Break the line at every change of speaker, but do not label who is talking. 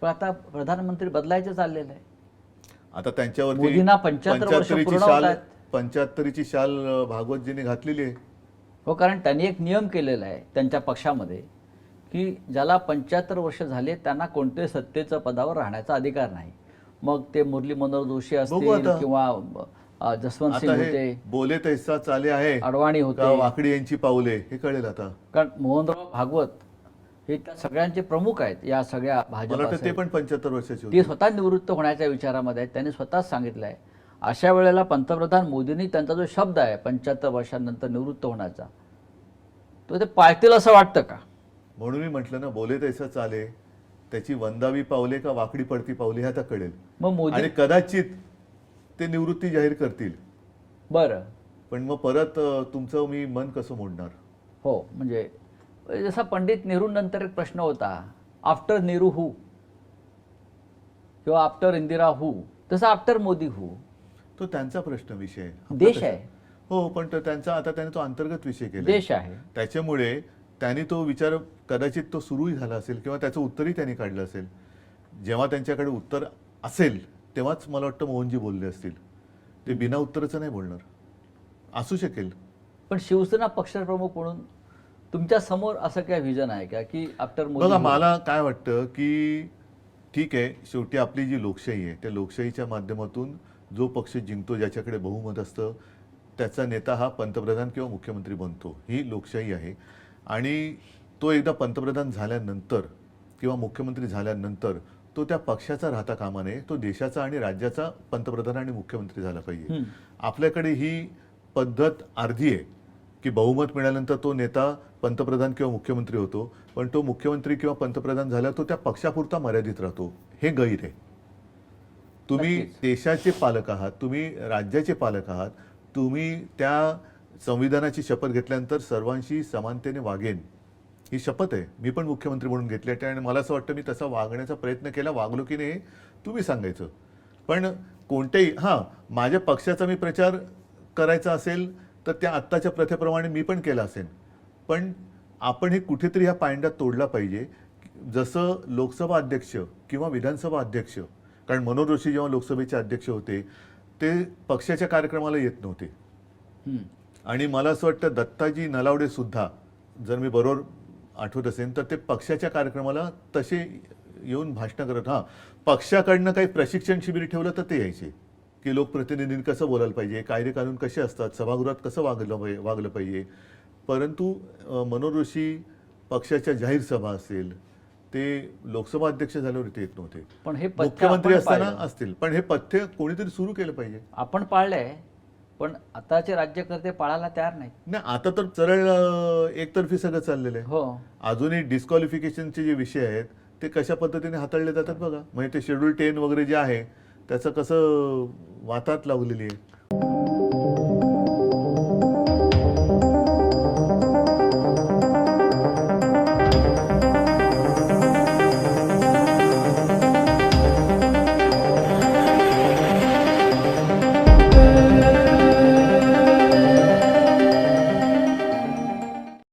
पण आता प्रधानमंत्री बदलायचं चाललेलं आहे.
आता त्यांच्यावरती
मोदींना 75 वर्ष
पंच्याहत्तरीची
पूर्ण होत
शाल
आहेत.
पंच्याहत्तरीची शाल अं, भागवतजींनी घातलेली आहे.
हो कारण त्यांनी एक नियम केलेला आहे त्यांच्या पक्षामध्ये की ज्याला पंच्याहत्तर वर्ष झाले त्यांना कोणत्याही सत्तेचं पदावर राहण्याचा अधिकार नाही. मग ते मुरली मनोहर जोशी
बघू
असतील
आता.
किंवा अ, जसवंत
आता
सिंग
हे
होते.
बोले तैसा चाले आहे.
अडवाणी
का
होते
वाकडी यांची पावले हे कळेल आता.
कारण मोहनराव भागवत हे त्या सगळ्यांचे प्रमुख आहेत या सगळ्या भाजप
ते. पण पंच्याहत्तर वर्षाचे
ते स्वतः निवृत्त होण्याच्या विचारामध्ये आहेत त्यांनी स्वतःच सांगितलं आहे अशा वेळेला पंतप्रधान मोदींनी त्यांचा जो शब्द आहे पंच्याहत्तर वर्षांनंतर निवृत्त होण्याचा तो ते पाळतील असं वाटतं का?
म्हणून मी म्हटलं ना बोले तैसा चाले त्याची वंदावी पावले का वाकडी पडती पावले हे आता कळेल.
मग मोदी
आणि कदाचित ते निवृत्ती जाहीर करतील.
बरं.
पण मग परत तुमचं मी मन कसं मोडणार?
हो म्हणजे जसा पंडित नेहरू नंतर एक प्रश्न होता आफ्टर नेहरू हू किंवा आफ्टर इंदिरा हू तसा आफ्टर मोदी हू
तो त्यांचा प्रश्न विषय
देश आहे.
हो पण त्यांचा आता त्याने तो अंतर्गत विषय केला
देश आहे.
त्याच्यामुळे त्यांनी तो विचार कदाचित तो सुरूही झाला असेल किंवा त्याचं उत्तरही त्यांनी काढलं असेल. जेव्हा त्यांच्याकडे उत्तर असेल तेव्हाच मला वाटतं मोहनजी बोलले असतील. ते बिना उत्तराचं नाही बोलणार. असू शकेल.
पण शिवसेना पक्षप्रमुख म्हणून तुमच्यासमोर असं काय व्हिजन आहे का की आफ्टर
बघा? मला काय वाटतं की ठीक आहे शेवटी आपली जी लोकशाही आहे त्या लोकशाहीच्या माध्यमातून जो पक्ष जिंकतो ज्याच्याकडे बहुमत असतं त्याचा नेता हा पंतप्रधान किंवा मुख्यमंत्री बनतो ही लोकशाही आहे आणि तो एकदा पंतप्रधान झाल्यानंतर किंवा मुख्यमंत्री झाल्यानंतर तो त्या पक्षाचा राहता कामा नये तो देशाचा आणि राज्याचा पंतप्रधान आणि मुख्यमंत्री झाला पाहिजे. आपल्याकडे ही पद्धत अर्धी आहे की बहुमत मिळाल्यानंतर तो नेता पंतप्रधान किंवा मुख्यमंत्री होतो पण तो मुख्यमंत्री किंवा पंतप्रधान झाला तो त्या पक्षापुरता मर्यादित राहतो. हे गैर आहे. तुम्ही. देशाचे पालक आहात तुम्ही राज्याचे पालक आहात तुम्ही त्या संविधानाची शपथ घेतल्यानंतर सर्वांशी समानतेने वागेन ही शपथ आहे. मी पण मुख्यमंत्री म्हणून घेतली आहे आणि मला असं वाटतं मी तसा वागण्याचा प्रयत्न केला वागलो की नाही तुम्ही सांगायचं. पण कोणत्याही हां माझ्या पक्षाचा मी प्रचार करायचा असेल तर त्या आत्ताच्या प्रथेप्रमाणे मी पण केला असेल. पण आपण हे कुठेतरी ह्या पायंड्यात तोडला पाहिजे. जसं लोकसभा अध्यक्ष किंवा विधानसभा अध्यक्ष कारण मनोहर जोशी जेव्हा लोकसभेचे अध्यक्ष होते ते पक्षाच्या कार्यक्रमाला येत नव्हते. आणि मला असं वाटतं दत्ताजी नलावडे सुद्धा जर मी बरोबर आठवत असेल तर ते पक्षाच्या कार्यक्रमाला तसे येऊन भाषणं करत. हां पक्षाकडनं काही प्रशिक्षण शिबिर ठेवलं तर ते यायचे. की लोकप्रतिनिधींनी कसं बोलायला पाहिजे कायदे कानून कसे असतात सभागृहात कसं वागलं पाहिजे वागलं पाहिजे. परंतु जोशी पक्षाच्या जाहीर सभा असेल ते लोकसभा अध्यक्ष झाल्यावर इथे येत नव्हते.
पण हे
मुख्यमंत्री असताना. असतील पण हे पथ्य कोणीतरी सुरू केलं पाहिजे.
आपण पाळलंय पण आताचे राज्यकर्ते पाळायला तयार नाहीत.
नाही आता तर सरळ एकतर्फी सगळं चाललेलं आहे.
हो.
अजूनही डिस्क्वालिफिकेशनचे जे विषय आहेत ते कशा पद्धतीने हाताळले जातात बघा. म्हणजे ते शेड्यूल टेन वगैरे जे आहे त्याचं कसं वातात लावलेली आहे.